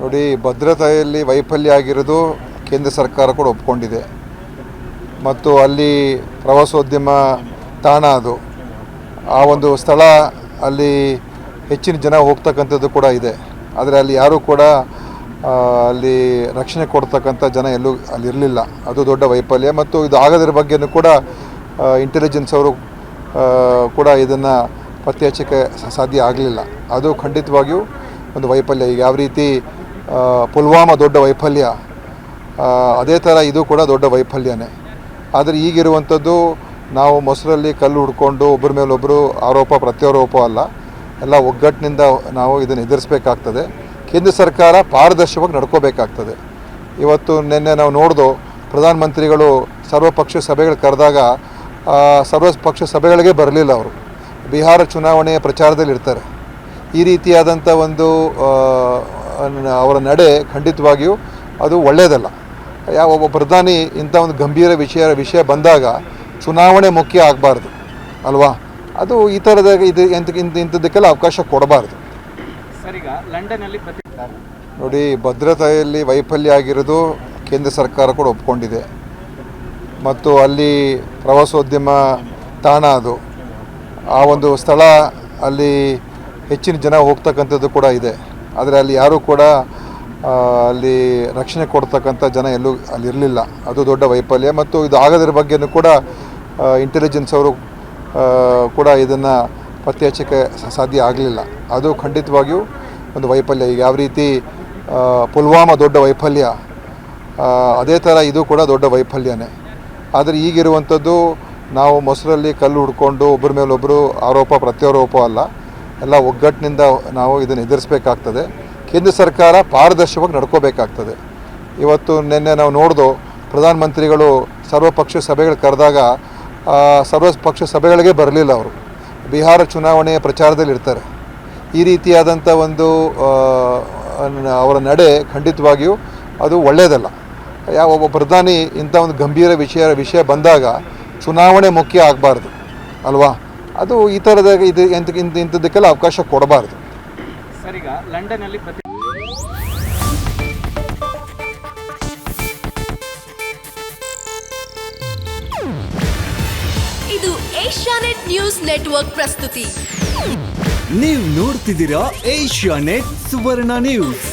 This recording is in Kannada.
ನೋಡಿ, ಭದ್ರತೆಯಲ್ಲಿ ವೈಫಲ್ಯ ಆಗಿರೋದು ಕೇಂದ್ರ ಸರ್ಕಾರ ಕೂಡ ಒಪ್ಕೊಂಡಿದೆ. ಮತ್ತು ಅಲ್ಲಿ ಪ್ರವಾಸೋದ್ಯಮ ತಾಣ ಅದು. ಆ ಒಂದು ಸ್ಥಳ ಅಲ್ಲಿ ಹೆಚ್ಚಿನ ಜನ ಹೋಗ್ತಕ್ಕಂಥದ್ದು ಕೂಡ ಇದೆ. ಆದರೆ ಅಲ್ಲಿ ಯಾರೂ ಕೂಡ ಅಲ್ಲಿ ರಕ್ಷಣೆ ಕೊಡ್ತಕ್ಕಂಥ ಜನ ಎಲ್ಲೂ ಅಲ್ಲಿ ಇರಲಿಲ್ಲ ಅದು ದೊಡ್ಡ ವೈಫಲ್ಯ. ಮತ್ತು ಇದು ಆಗದ್ರ ಬಗ್ಗೆನೂ ಕೂಡ ಇಂಟೆಲಿಜೆನ್ಸ್ ಅವರು ಕೂಡ ಇದನ್ನು ಪತ್ತೆ ಹಚ್ಚಕ್ಕೆ ಸಾಧ್ಯ ಆಗಲಿಲ್ಲ. ಅದು ಖಂಡಿತವಾಗಿಯೂ ಒಂದು ವೈಫಲ್ಯ. ಈಗ ಯಾವ ರೀತಿ ಪುಲ್ವಾಮಾ ದೊಡ್ಡ ವೈಫಲ್ಯ ಅದೇ ಥರ ಇದು ಕೂಡ ದೊಡ್ಡ ವೈಫಲ್ಯನೇ. ಆದರೆ ಈಗಿರುವಂಥದ್ದು ನಾವು ಮೊಸರಲ್ಲಿ ಕಲ್ಲು ಹುಡ್ಕೊಂಡು ಒಬ್ಬರ ಮೇಲೊಬ್ಬರು ಆರೋಪ, ಪ್ರತ್ಯಾರೋಪ ಅಲ್ಲ. ಎಲ್ಲ ಒಗ್ಗಟ್ಟಿನಿಂದ ನಾವು ಇದನ್ನು ಎದುರಿಸಬೇಕಾಗ್ತದೆ. ಕೇಂದ್ರ ಸರ್ಕಾರ ಪಾರದರ್ಶಕವಾಗಿ ನಡ್ಕೋಬೇಕಾಗ್ತದೆ. ಇವತ್ತು ನಿನ್ನೆ ನಾವು ನೋಡ್ದು ಪ್ರಧಾನಮಂತ್ರಿಗಳು ಸರ್ವಪಕ್ಷ ಸಭೆಗಳು ಕರೆದಾಗ ಸರ್ವಪಕ್ಷ ಸಭೆಗಳಿಗೆ ಬರಲಿಲ್ಲ ಅವರು. ಬಿಹಾರ ಚುನಾವಣೆಯ ಪ್ರಚಾರದಲ್ಲಿ ಇರ್ತಾರೆ ಈ ರೀತಿಯಾದಂಥ ಒಂದು ಅವರ ನಡೆ ಖಂಡಿತವಾಗಿಯೂ ಅದು ಒಳ್ಳೆಯದಲ್ಲ. ಯಾವ ಒಬ್ಬ ಪ್ರಧಾನಿ ಇಂಥ ಒಂದು ಗಂಭೀರ ವಿಷಯ ವಿಷಯ ಬಂದಾಗ ಚುನಾವಣೆ ಮುಖ್ಯ ಆಗಬಾರ್ದು ಅಲ್ವಾ? ಅದು ಈ ಥರದ ಇದು ಎಂತ ಇಂಥ ಇಂಥದ್ದಕ್ಕೆಲ್ಲ ಅವಕಾಶ ಕೊಡಬಾರ್ದು. ನೋಡಿ ಭದ್ರತೆಯಲ್ಲಿ ವೈಫಲ್ಯ ಆಗಿರೋದು ಕೇಂದ್ರ ಸರ್ಕಾರ ಕೂಡ ಒಪ್ಕೊಂಡಿದೆ. ಮತ್ತು ಅಲ್ಲಿ ಪ್ರವಾಸೋದ್ಯಮ ತಾಣ ಅದು. ಆ ಒಂದು ಸ್ಥಳ ಅಲ್ಲಿ ಹೆಚ್ಚಿನ ಜನ ಹೋಗ್ತಕ್ಕಂಥದ್ದು ಕೂಡ ಇದೆ. ಆದರೆ ಅಲ್ಲಿ ಯಾರೂ ಕೂಡ ಅಲ್ಲಿ ರಕ್ಷಣೆ ಕೊಡ್ತಕ್ಕಂಥ ಜನ ಎಲ್ಲೂ ಅಲ್ಲಿ ಇರಲಿಲ್ಲ. ಅದು ದೊಡ್ಡ ವೈಫಲ್ಯ. ಮತ್ತು ಇದು ಆಗದ್ರ ಬಗ್ಗೆನೂ ಕೂಡ ಇಂಟೆಲಿಜೆನ್ಸ್ ಅವರು ಕೂಡ ಇದನ್ನು ಪತ್ತೆ ಹಚ್ಚಕ್ಕೆ ಸಾಧ್ಯ ಆಗಲಿಲ್ಲ. ಅದು ಖಂಡಿತವಾಗಿಯೂ ಒಂದು ವೈಫಲ್ಯ. ಈಗ ಯಾವ ರೀತಿ ಪುಲ್ವಾಮಾ ದೊಡ್ಡ ವೈಫಲ್ಯ ಅದೇ ಥರ ಇದು ಕೂಡ ದೊಡ್ಡ ವೈಫಲ್ಯನೇ. ಆದರೆ ಈಗಿರುವಂಥದ್ದು ನಾವು ಮೊಸರಲ್ಲಿ ಕಲ್ಲು ಹುಡ್ಕೊಂಡು ಒಬ್ಬರ ಮೇಲೊಬ್ಬರು ಆರೋಪ, ಪ್ರತ್ಯಾರೋಪ ಅಲ್ಲ. ಎಲ್ಲ ಒಗ್ಗಟ್ಟಿನಿಂದ ನಾವು ಇದನ್ನು ಎದುರಿಸಬೇಕಾಗ್ತದೆ. ಕೇಂದ್ರ ಸರ್ಕಾರ ಪಾರದರ್ಶಕವಾಗಿ ನಡ್ಕೋಬೇಕಾಗ್ತದೆ. ಇವತ್ತು ನಿನ್ನೆ ನಾವು ನೋಡ್ದು ಪ್ರಧಾನಮಂತ್ರಿಗಳು ಸರ್ವಪಕ್ಷ ಸಭೆಗಳು ಕರೆದಾಗ ಸರ್ವಪಕ್ಷ ಸಭೆಗಳಿಗೆ ಬರಲಿಲ್ಲ ಅವರು. ಬಿಹಾರ ಚುನಾವಣೆಯ ಪ್ರಚಾರದಲ್ಲಿ ಇರ್ತಾರೆ. ಈ ರೀತಿಯಾದಂಥ ಒಂದು ಅವರ ನಡೆ ಖಂಡಿತವಾಗಿಯೂ ಅದು ಒಳ್ಳೆಯದಲ್ಲ. ಯಾವ, ಒಬ್ಬ ಪ್ರಧಾನಿ ಇಂಥ ಒಂದು ಗಂಭೀರ ವಿಷಯ ವಿಷಯ ಬಂದಾಗ ಚುನಾವಣೆ ಮುಖ್ಯ ಆಗಬಾರ್ದು. ಅಲ್ವಾ? ಅದು ಈ ಥರದ ಇದು ಎಂತ ಇಂಥ ಇಂಥದ್ದಕ್ಕೆಲ್ಲ ಅವಕಾಶ ಕೊಡಬಾರ್ದು. ಸರಿಗ ಈಗ ಲಂಡನ್ನಲ್ಲಿ ಪ್ರತಿ ಇದು ಏಷ್ಯಾನೆಟ್ ನ್ಯೂಸ್ ನೆಟ್ವರ್ಕ್ ಪ್ರಸ್ತುತಿ. ನೀವು ನೋಡ್ತಿದ್ದೀರಾ ಏಷ್ಯಾ ನೆಟ್ ಸುವರ್ಣ ನ್ಯೂಸ್.